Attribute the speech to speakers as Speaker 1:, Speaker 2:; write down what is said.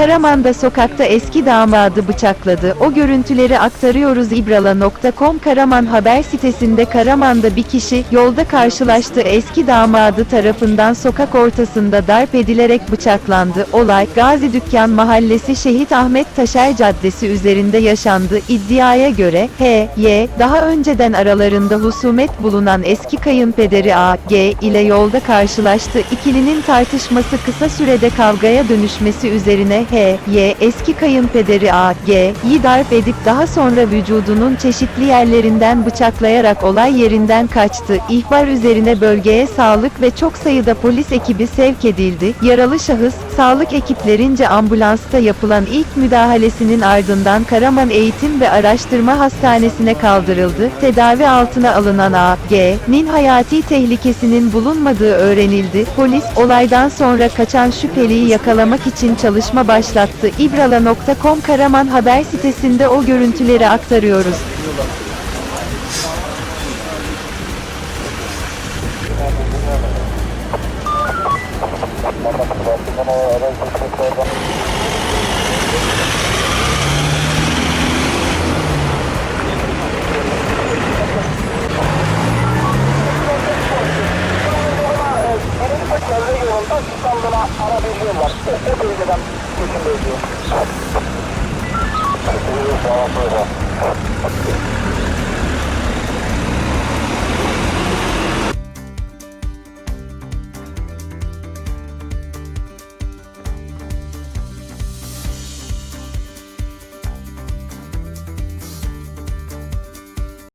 Speaker 1: Karaman'da sokakta eski damadı bıçakladı. O görüntüleri aktarıyoruz ibrala.com Karaman haber sitesinde Karaman'da bir kişi yolda karşılaştığı eski damadı tarafından sokak ortasında darp edilerek bıçaklandı. Olay Gazi Dükkan Mahallesi Şehit Ahmet Taşer Caddesi üzerinde yaşandı. İddiaya göre H, Y, daha önceden aralarında husumet bulunan eski kayınpederi A, G ile yolda karşılaştı. İkilinin tartışması kısa sürede kavgaya dönüşmesi üzerine H, Y, eski kayınpederi A, G'yi darp edip daha sonra vücudunun çeşitli yerlerinden bıçaklayarak olay yerinden kaçtı. İhbar üzerine bölgeye sağlık ve çok sayıda polis ekibi sevk edildi. Yaralı şahıs, sağlık ekiplerince ambulansta yapılan ilk müdahalesinin ardından Karaman Eğitim ve Araştırma Hastanesi'ne kaldırıldı. Tedavi altına alınan A, G'nin hayati tehlikesinin bulunmadığı öğrenildi. Polis, olaydan sonra kaçan şüpheliyi yakalamak için çalışma başlattı. İbrala.com Karaman haber sitesinde o görüntüleri aktarıyoruz.
Speaker 2: Yolunda İstanbul'a ara birliğim var. O bölgeden geçim bekliyor.